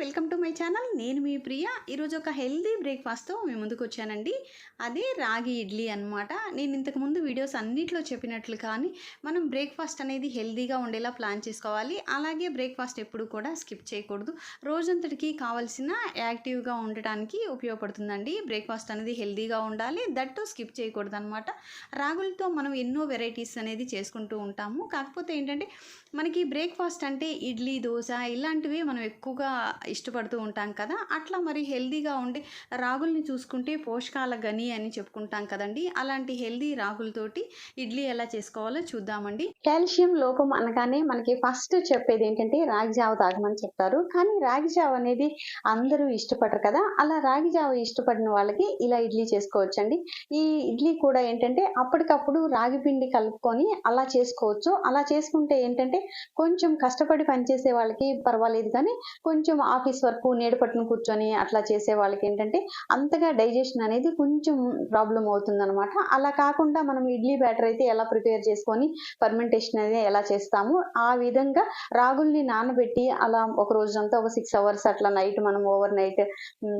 Welcome to my channel. నేను మీ ప్రియ. ఈరోజు ఒక హెల్దీ బ్రేక్ఫాస్ట్తో మీ ముందుకు వచ్చానండి. అదే రాగి ఇడ్లీ అన్నమాట. నేను ఇంతకుముందు వీడియోస్ అన్నిట్లో చెప్పినట్లు కానీ మనం బ్రేక్ఫాస్ట్ అనేది హెల్దీగా ఉండేలా ప్లాన్ చేసుకోవాలి. అలాగే బ్రేక్ఫాస్ట్ ఎప్పుడు కూడా స్కిప్ చేయకూడదు. రోజంతటికి కావాల్సిన యాక్టివ్గా ఉండటానికి ఉపయోగపడుతుందండి. బ్రేక్ఫాస్ట్ అనేది హెల్దీగా ఉండాలి. దట్టు స్కిప్ చేయకూడదు అనమాట రాగులతో మనం ఎన్నో వెరైటీస్ అనేది చేసుకుంటూ ఉంటాము. కాకపోతే ఏంటంటే మనకి బ్రేక్ఫాస్ట్ అంటే ఇడ్లీ దోశ ఇలాంటివి మనం ఎక్కువగా ఇష్టపడుతూ ఉంటాం కదా. అట్లా మరి హెల్దీగా ఉండే రాగుల్ని చూసుకుంటే పోషకాల గని అని చెప్పుకుంటాం కదండి. అలాంటి హెల్దీ రాగులతోటి ఇడ్లీ ఎలా చేసుకోవాలో చూద్దామండి. కాల్షియం లోపం అనగానే మనకి ఫస్ట్ చెప్పేది ఏంటంటే రాగి జావ తాగమని చెప్తారు. కానీ రాగి జావ అనేది అందరూ ఇష్టపడరు కదా. అలా రాగి జావ ఇష్టపడిన వాళ్ళకి ఇలా ఇడ్లీ చేసుకోవచ్చండి. ఈ ఇడ్లీ కూడా ఏంటంటే అప్పటికప్పుడు రాగి పిండి కలుపుకొని అలా చేసుకోవచ్చు. అలా చేసుకుంటే ఏంటంటే కొంచెం కష్టపడి పనిచేసే వాళ్ళకి పర్వాలేదు కానీ కొంచెం ఆఫీస్ వర్క్ నేడు పట్టును కూర్చొని అట్లా చేసే వాళ్ళకి ఏంటంటే అంతగా డైజెషన్ అనేది కొంచెం ప్రాబ్లం అవుతుంది అనమాట అలా కాకుండా మనం ఇడ్లీ బ్యాటర్ అయితే ఎలా ప్రిపేర్ చేసుకొని ఫర్మెంటేషన్ అనేది ఎలా చేస్తాము ఆ విధంగా రాగుల్ని నానబెట్టి అలా ఒక రోజంతా ఒక సిక్స్ అవర్స్ అట్లా నైట్ మనం ఓవర్ నైట్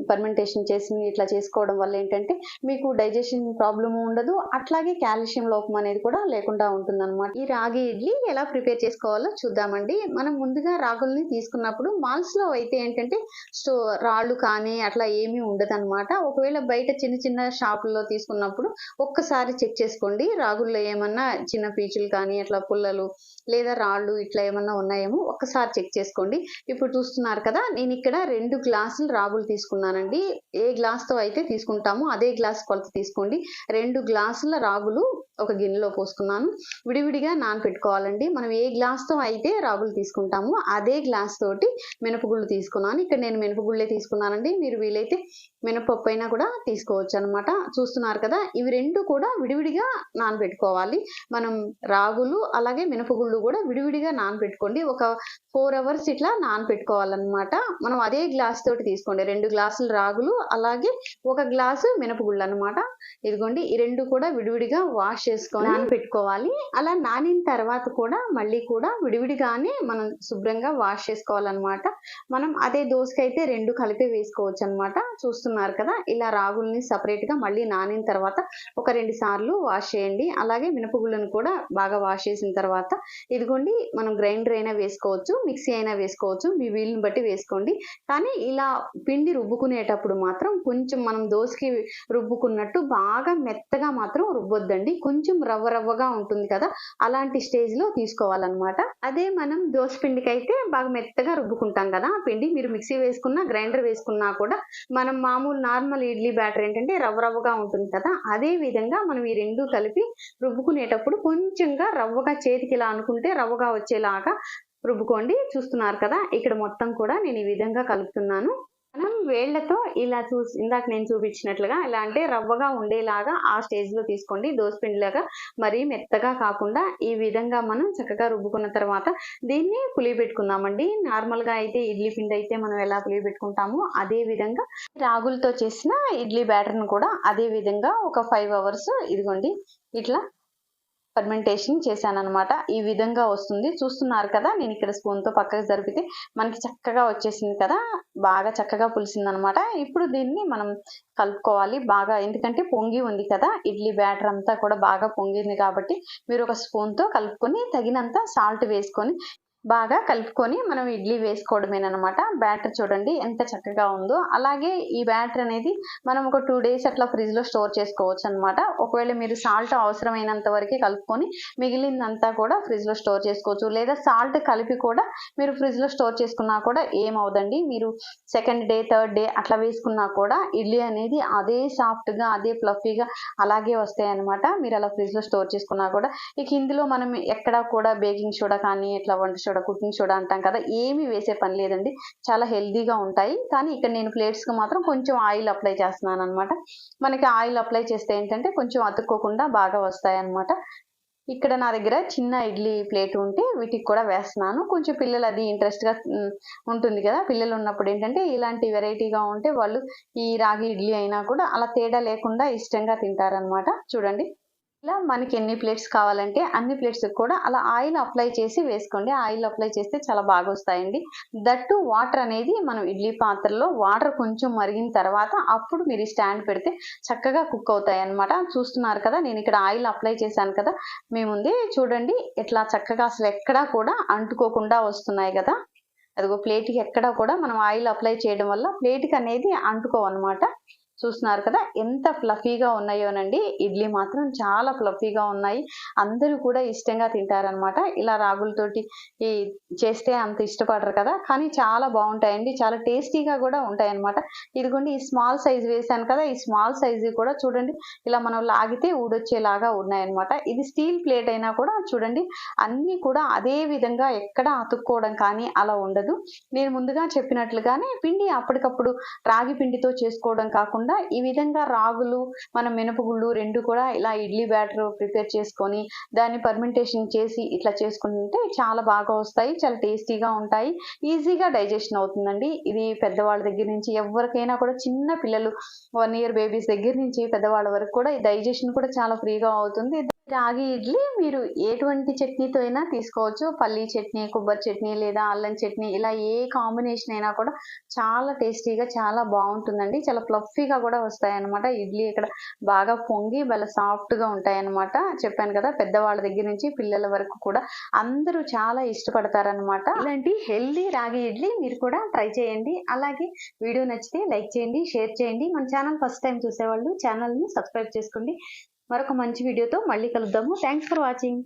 ఫర్మెంటేషన్ చేసి ఇట్లా చేసుకోవడం వల్ల ఏంటంటే మీకు డైజెషన్ ప్రాబ్లము ఉండదు. అట్లాగే కాల్షియం లోపం అనేది కూడా లేకుండా ఉంటుంది అనమాట ఈ రాగి ఇడ్లీ ఎలా ప్రిపేర్ చేసుకోవాలో చూద్దామండి. మనం ముందుగా రాగుల్ని తీసుకున్నప్పుడు మాల్స్లో అయితే ఏంటంటే స్టో రాళ్ళు కానీ అట్లా ఏమీ ఉండదు అనమాట ఒకవేళ బయట చిన్న చిన్న షాపుల్లో తీసుకున్నప్పుడు ఒక్కసారి చెక్ చేసుకోండి. రాగుల్లో ఏమన్నా చిన్న పీచులు కానీ అట్లా పుల్లలు లేదా రాళ్ళు ఇట్లా ఏమన్నా ఉన్నాయేమో ఒక్కసారి చెక్ చేసుకోండి. ఇప్పుడు చూస్తున్నారు కదా నేను ఇక్కడ రెండు గ్లాసులు రాగులు తీసుకున్నానండి. ఏ గ్లాస్తో అయితే తీసుకుంటామో అదే గ్లాస్ కొలత తీసుకోండి. రెండు గ్లాసుల రాగులు ఒక గిన్నెలో పోసుకున్నాను. విడివిడిగా నానపెట్టుకోవాలండి. మనం ఏ గ్లాస్తో అయితే రాగులు తీసుకుంటామో అదే గ్లాస్ తోటి మినపగుళ్ళు తీసుకున్నాను. ఇక్కడ నేను మినపగుళ్ళే తీసుకున్నానండి. మీరు వీలైతే మినపప్పు అయినా కూడా తీసుకోవచ్చు అనమాట చూస్తున్నారు కదా ఇవి రెండు కూడా విడివిడిగా నానబెట్టుకోవాలి మనం రాగులు అలాగే మినపగుళ్ళు కూడా విడివిడిగా నానబెట్టుకోండి ఒక ఫోర్ అవర్స్ ఇట్లా నానబెట్టుకోవాలన్నమాట మనం అదే గ్లాస్ తోటి తీసుకోండి. రెండు గ్లాసులు రాగులు అలాగే ఒక గ్లాసు మినపగుళ్ళు అనమాట ఇదిగోండి ఈ రెండు కూడా విడివిడిగా వాష్ చేసుకొని నానబెట్టుకోవాలి అలా నానిన తర్వాత కూడా మళ్ళీ కూడా విడివిడిగానే మనం శుభ్రంగా వాష్ చేసుకోవాలన్నమాట. మనం అదే దోసకైతే రెండు కలిపి వేసుకోవచ్చు అనమాట చూస్తున్నారు కదా ఇలా రాగుల్ని సపరేట్గా మళ్ళీ నానిన తర్వాత ఒక రెండు సార్లు వాష్ చేయండి. అలాగే మినపగుళ్ళను కూడా బాగా వాష్ చేసిన తర్వాత ఇదిగోండి మనం గ్రైండర్ అయినా వేసుకోవచ్చు మిక్సీ అయినా వేసుకోవచ్చు మీ వీలుని బట్టి వేసుకోండి. కానీ ఇలా పిండి రుబ్బుకునేటప్పుడు మాత్రం కొంచెం మనం దోసకి రుబ్బుకున్నట్టు బాగా మెత్తగా మాత్రం రుబ్బొద్దండి. కొంచెం రవ్వ రవ్వగా ఉంటుంది కదా అలాంటి స్టేజ్లో తీసుకోవాలన్నమాట. అదే మనం దోశ పిండికి అయితే బాగా మెత్తగా రుబ్బుకుంటాం కదా ఆ పిండి మీరు మిక్సీ వేసుకున్నా గ్రైండర్ వేసుకున్నా కూడా మనం మామూలు నార్మల్ ఇడ్లీ బ్యాటర్ ఏంటంటే రవ్వ రవ్వగా ఉంటుంది కదా అదే విధంగా మనం ఈ రెండు కలిపి రుబ్బుకునేటప్పుడు కొంచెంగా రవ్వగా చేతికి ఇలా అనుకుంటే రవ్వగా వచ్చేలాగా రుబ్బుకోండి. చూస్తున్నారు కదా ఇక్కడ మొత్తం కూడా నేను ఈ విధంగా కలుపుతున్నాను. మనం వేళ్ళతో ఇలా చూసి ఇందాక నేను చూపించినట్లుగా ఇలా అంటే రవ్వగా ఉండేలాగా ఆ స్టేజ్లో తీసుకోండి. దోసపిండిలాగా మరీ మెత్తగా కాకుండా ఈ విధంగా మనం చక్కగా రుబ్బుకున్న తర్వాత దీన్ని పులిపెట్టుకుందామండి నార్మల్గా అయితే ఇడ్లీ పిండి అయితే మనం ఎలా పులిపెట్టుకుంటామో అదే విధంగా రాగులతో చేసిన ఇడ్లీ బ్యాటర్ను కూడా అదే విధంగా ఒక ఫైవ్ అవర్స్ ఇదిగోండి ఇట్లా ఫర్మెంటేషన్ చేశాను అనమాట ఈ విధంగా వస్తుంది. చూస్తున్నారు కదా నేను ఇక్కడ స్పూన్తో పక్కకు జరిపితే మనకి చక్కగా వచ్చేసింది కదా. బాగా చక్కగా పులిసింది అనమాట ఇప్పుడు దీన్ని మనం కలుపుకోవాలి బాగా. ఎందుకంటే పొంగి ఉంది కదా ఇడ్లీ బ్యాటర్ అంతా కూడా బాగా పొంగింది కాబట్టి మీరు ఒక స్పూన్తో కలుపుకొని తగినంత సాల్ట్ వేసుకొని బాగా కలుపుకొని మనం ఇడ్లీ వేసుకోవడమేనమాట బ్యాటర్ చూడండి ఎంత చక్కగా ఉందో. అలాగే ఈ బ్యాటర్ అనేది మనం ఒక టూ డేస్ అట్లా ఫ్రిడ్జ్లో స్టోర్ చేసుకోవచ్చు అనమాట ఒకవేళ మీరు సాల్ట్ అవసరమైనంత వరకే కలుపుకొని మిగిలిందంతా కూడా ఫ్రిడ్జ్లో స్టోర్ చేసుకోవచ్చు. లేదా సాల్ట్ కలిపి కూడా మీరు ఫ్రిడ్జ్లో స్టోర్ చేసుకున్నా కూడా ఏమవుదండి మీరు సెకండ్ డే థర్డ్ డే అట్లా వేసుకున్నా కూడా ఇడ్లీ అనేది అదే సాఫ్ట్గా అదే ఫ్లఫీగా అలాగే వస్తాయి అనమాట మీరు అలా ఫ్రిడ్జ్లో స్టోర్ చేసుకున్నా కూడా. ఇక ఇందులో మనం ఎక్కడ కూడా బేకింగ్ సోడా కానీ ఇట్లా వంట సోడా కుకింగ్ సోడా అంటాం కదా. ఏమి వేసే పని లేదండి. చాలా హెల్దీగా ఉంటాయి. కానీ ఇక్కడ నేను ప్లేట్స్కి మాత్రం కొంచెం ఆయిల్ అప్లై చేస్తున్నాను అనమాట మనకి ఆయిల్ అప్లై చేస్తే ఏంటంటే కొంచెం అతుక్కోకుండా బాగా వస్తాయి అనమాట ఇక్కడ నా దగ్గర చిన్న ఇడ్లీ ప్లేట్ ఉంటే వీటికి కూడా వేస్తున్నాను. కొంచెం పిల్లలు అది ఇంట్రెస్ట్గా ఉంటుంది కదా. పిల్లలు ఉన్నప్పుడు ఏంటంటే ఇలాంటి వెరైటీగా ఉంటే వాళ్ళు ఈ రాగి ఇడ్లీ అయినా కూడా అలా తేడా లేకుండా ఇష్టంగా తింటారనమాట చూడండి. ఇలా మనకి ఎన్ని ప్లేట్స్ కావాలంటే అన్ని ప్లేట్స్ కూడా అలా ఆయిల్ అప్లై చేసి వేసుకోండి. ఆయిల్ అప్లై చేస్తే చాలా బాగా వస్తాయండి. దట్టు వాటర్ అనేది మనం ఇడ్లీ పాత్రలో వాటర్ కొంచెం మరిగిన తర్వాత అప్పుడు మీరు స్టాండ్ పెడితే చక్కగా కుక్ అవుతాయి అన్నమాట చూస్తున్నారు కదా నేను ఇక్కడ ఆయిల్ అప్లై చేశాను కదా. మీ ముందే చూడండి ఇట్లా చక్కగా అసలు ఎక్కడా కూడా అంటుకోకుండా వస్తున్నాయి కదా. అదిగో ప్లేట్కి ఎక్కడా కూడా మనం ఆయిల్ అప్లై చేయడం వల్ల ప్లేట్కి అనేది అంటుకోవన్నమాట. చూస్తున్నారు కదా ఎంత ఫ్లఫీగా ఉన్నాయోనండి. ఇడ్లీ మాత్రం చాలా ఫ్లఫీగా ఉన్నాయి. అందరూ కూడా ఇష్టంగా తింటారనమాట ఇలా రాగులతోటి ఈ చేస్తే అంత ఇష్టపడరు కదా. కానీ చాలా బాగుంటాయండి. చాలా టేస్టీగా కూడా ఉంటాయి అనమాట ఇదిగోండి ఈ స్మాల్ సైజ్ వేసాను కదా ఈ స్మాల్ సైజ్ కూడా చూడండి. ఇలా మనం లాగితే ఊడొచ్చేలాగా ఉన్నాయన్నమాట. ఇది స్టీల్ ప్లేట్ అయినా కూడా చూడండి అన్నీ కూడా అదే విధంగా ఎక్కడ అతుక్కోవడం కానీ అలా ఉండదు. నేను ముందుగా చెప్పినట్లుగానే పిండి అప్పటికప్పుడు రాగి పిండితో చేసుకోవడం కాకుండా ఈ విధంగా రాగులు మన మినపగుళ్ళు రెండు కూడా ఇలా ఇడ్లీ బ్యాటర్ ప్రిపేర్ చేసుకొని దాన్ని పర్మెంటేషన్ చేసి ఇట్లా చేసుకుంటే చాలా బాగా వస్తాయి చాలా టేస్టీగా ఉంటాయి. ఈజీగా డైజెషన్ అవుతుందండి. ఇది పెద్దవాళ్ళ దగ్గర నుంచి ఎవరికైనా కూడా చిన్న పిల్లలు వన్ ఇయర్ బేబీస్ దగ్గర నుంచి పెద్దవాళ్ళ వరకు కూడా ఈ డైజెషన్ కూడా చాలా ఫ్రీగా అవుతుంది. రాగి ఇడ్లీ మీరు ఎటువంటి చట్నీతో అయినా తీసుకోవచ్చు. పల్లీ చట్నీ కొబ్బరి చట్నీ లేదా అల్లం చట్నీ ఇలా ఏ కాంబినేషన్ అయినా కూడా చాలా టేస్టీగా చాలా బాగుంటుందండి. చాలా ఫ్లఫీగా కూడా వస్తాయన్నమాట. ఇడ్లీ ఇక్కడ బాగా పొంగి చాలా సాఫ్ట్గా ఉంటాయన్నమాట. చెప్పాను కదా పెద్దవాళ్ళ దగ్గర నుంచి పిల్లల వరకు కూడా అందరూ చాలా ఇష్టపడతారనమాట ఇలాంటి హెల్దీ రాగి ఇడ్లీ మీరు కూడా ట్రై చేయండి. అలాగే వీడియో నచ్చితే లైక్ చేయండి షేర్ చేయండి. మన ఛానల్ ఫస్ట్ టైం చూసేవాళ్ళు ఛానల్ని సబ్స్క్రైబ్ చేసుకోండి. మరొక మంచి వీడియోతో మళ్ళీ కలుద్దాము. Thanks for watching